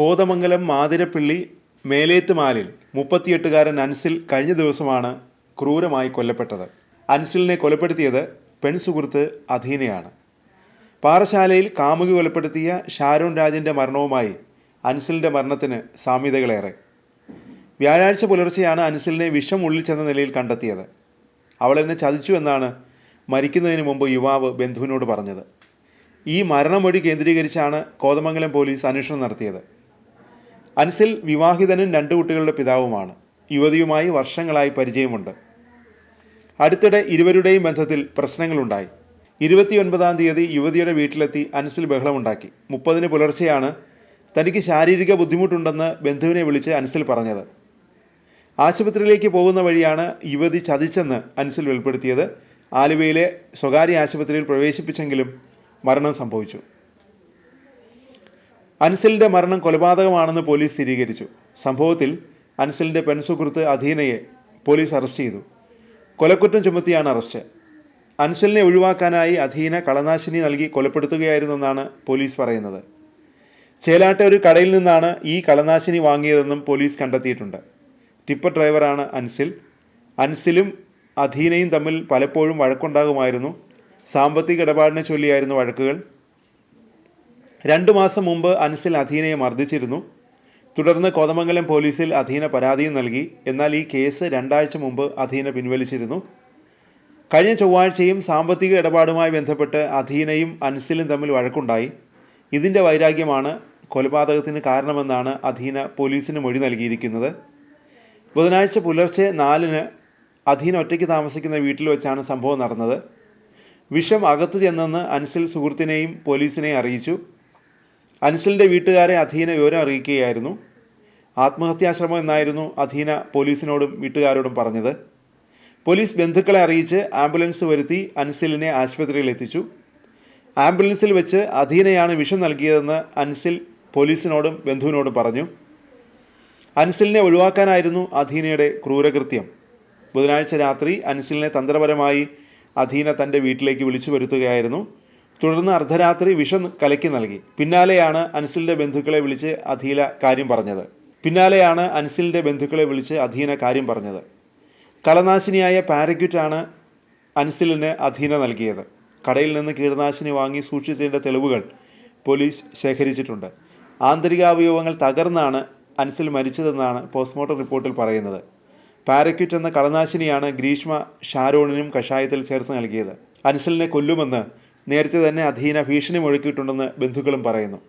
കോതമംഗലം മാതിരപ്പിള്ളി മേലേത്ത് മാലിൽ മുപ്പത്തിയെട്ടുകാരൻ അൻസിൽ കഴിഞ്ഞ ദിവസമാണ് ക്രൂരമായി കൊല്ലപ്പെട്ടത്. അൻസിലിനെ കൊലപ്പെടുത്തിയത് പെൺസുഹൃത്ത് അധീനയാണ്. പാറശാലയിൽ കാമുകി കൊലപ്പെടുത്തിയ ഷാരോൺ രാജിന്റെ മരണവുമായി അൻസിലിന്റെ മരണത്തിന് സാമ്യതകളേറെ. വ്യാഴാഴ്ച പുലർച്ചെയാണ് അൻസിലിനെ വിഷം ഉള്ളിൽ ചെന്ന നിലയിൽ കണ്ടെത്തിയത്. അവൾ എന്നെ ചതിച്ചു എന്നാണ് മരിക്കുന്നതിന് മുമ്പ് യുവാവ് ബന്ധുവിനോട് പറഞ്ഞത്. ഈ മരണമൊഴി കേന്ദ്രീകരിച്ചാണ് കോതമംഗലം പോലീസ് അന്വേഷണം നടത്തിയത്. അൻസിൽ വിവാഹിതനും രണ്ട് കുട്ടികളുടെ പിതാവുമാണ്. യുവതിയുമായി വർഷങ്ങളായി പരിചയമുണ്ട്. അടുത്തിടെ ഇരുവരുടെയും ബന്ധത്തിൽ പ്രശ്നങ്ങളുണ്ടായി. ഇരുപത്തിയൊൻപതാം തീയതി യുവതിയുടെ വീട്ടിലെത്തി അൻസിൽ ബഹളമുണ്ടാക്കി. മുപ്പതിന് പുലർച്ചെയാണ് തനിക്ക് ശാരീരിക ബുദ്ധിമുട്ടുണ്ടെന്ന് ബന്ധുവിനെ വിളിച്ച് അൻസിൽ പറഞ്ഞത്. ആശുപത്രിയിലേക്ക് പോകുന്ന വഴിയാണ് യുവതി ചതിച്ചെന്ന് അൻസിൽ വെളിപ്പെടുത്തിയത്. ആലുവയിലെ സ്വകാര്യ ആശുപത്രിയിൽ പ്രവേശിപ്പിച്ചെങ്കിലും മരണം സംഭവിച്ചു. അൻസിലിന്റെ മരണം കൊലപാതകമാണെന്ന് പോലീസ് സ്ഥിരീകരിച്ചു. സംഭവത്തിൽ അൻസലിന്റെ പെൺസുഹൃത്ത് അധീനയെ പോലീസ് അറസ്റ്റ് ചെയ്തു. കൊലക്കുറ്റം ചുമത്തിയാണ് അറസ്റ്റ്. അൻസലിനെ ഒഴിവാക്കാനായി അധീന കളനാശിനി നൽകി കൊലപ്പെടുത്തുകയായിരുന്നെന്നാണ് പോലീസ് പറയുന്നത്. ചേലാട്ട ഒരു കടയിൽ നിന്നാണ് ഈ കളനാശിനി വാങ്ങിയതെന്നും പോലീസ് കണ്ടെത്തിയിട്ടുണ്ട്. ടിപ്പർ ഡ്രൈവറാണ് അൻസിൽ. അൻസിലും അധീനയും തമ്മിൽ പലപ്പോഴും വഴക്കുണ്ടാകുമായിരുന്നു. സാമ്പത്തിക ഇടപാടിനെ ചൊല്ലിയായിരുന്നു വഴക്കുകൾ. രണ്ടു മാസം മുമ്പ് അൻസിൽ അധീനയെ മർദ്ദിച്ചിരുന്നു. തുടർന്ന് കോതമംഗലം പോലീസിൽ അധീന പരാതിയും നൽകി. എന്നാൽ ഈ കേസ് രണ്ടാഴ്ച മുമ്പ് അധീന പിൻവലിച്ചിരുന്നു. കഴിഞ്ഞ ചൊവ്വാഴ്ചയും സാമ്പത്തിക ഇടപാടുമായി ബന്ധപ്പെട്ട് അധീനയും അൻസിലും തമ്മിൽ വഴക്കുണ്ടായി. ഇതിന്റെ വൈരാഗ്യമാണ് കൊലപാതകത്തിന് കാരണമെന്നാണ് അധീന പോലീസിന് മൊഴി നൽകിയിരിക്കുന്നത്. ബുധനാഴ്ച പുലർച്ചെ നാലിന് അധീന ഒറ്റയ്ക്ക് താമസിക്കുന്ന വീട്ടിൽ വെച്ചാണ് സംഭവം നടന്നത്. വിഷം അകത്തു ചെന്നെന്ന് അൻസിൽ സുഹൃത്തിനെയും പോലീസിനെയും അറിയിച്ചു. അൻസിലിന്റെ വീട്ടുകാരെ അധീന വിവരം അറിയിക്കുകയായിരുന്നു. ആത്മഹത്യാശ്രമം എന്നായിരുന്നു അധീന പോലീസിനോടും വീട്ടുകാരോടും പറഞ്ഞത്. പോലീസ് ബന്ധുക്കളെ അറിയിച്ച് ആംബുലൻസ് വരുത്തി അൻസിലിനെ ആശുപത്രിയിൽ എത്തിച്ചു. ആംബുലൻസിൽ വെച്ച് അധീനയാണ് വിഷം നൽകിയതെന്ന് അൻസിൽ പോലീസിനോടും ബന്ധുവിനോടും പറഞ്ഞു. അൻസിലിനെ ഒഴിവാക്കാനായിരുന്നു അധീനയുടെ ക്രൂരകൃത്യം. ബുധനാഴ്ച രാത്രി അൻസിലിനെ തന്ത്രപരമായി അധീന തന്റെ വീട്ടിലേക്ക് വിളിച്ചു വരുത്തുകയായിരുന്നു. തുടർന്ന് അർദ്ധരാത്രി വിഷം കലക്കി നൽകി. പിന്നാലെയാണ് അൻസിലിന്റെ ബന്ധുക്കളെ വിളിച്ച് അധീല കാര്യം പറഞ്ഞത്. പിന്നാലെയാണ് അൻസിലിന്റെ ബന്ധുക്കളെ വിളിച്ച് അധീന കാര്യം പറഞ്ഞത്. കളനാശിനിയായ പാരക്യൂറ്റാണ് അൻസിലിന് അധീന നൽകിയത്. കടയിൽ നിന്ന് കീടനാശിനി വാങ്ങി സൂക്ഷിച്ചതിന്റെ തെളിവുകൾ പോലീസ് ശേഖരിച്ചിട്ടുണ്ട്. ആന്തരികാവയവങ്ങൾ തകർന്നാണ് അൻസിൽ മരിച്ചതെന്നാണ് പോസ്റ്റ്മോർട്ടം റിപ്പോർട്ടിൽ പറയുന്നത്. പാരക്യൂറ്റ് എന്ന കളനാശിനിയാണ് ഗ്രീഷ്മ ഷാരോണിനും കഷായത്തിൽ ചേർത്ത് നൽകിയത്. അൻസിലിനെ കൊല്ലുമെന്ന് നേരത്തെ തന്നെ അധീന ഭീഷണി മുഴക്കിയിട്ടുണ്ടെന്ന് ബന്ധുക്കളും പറയുന്നു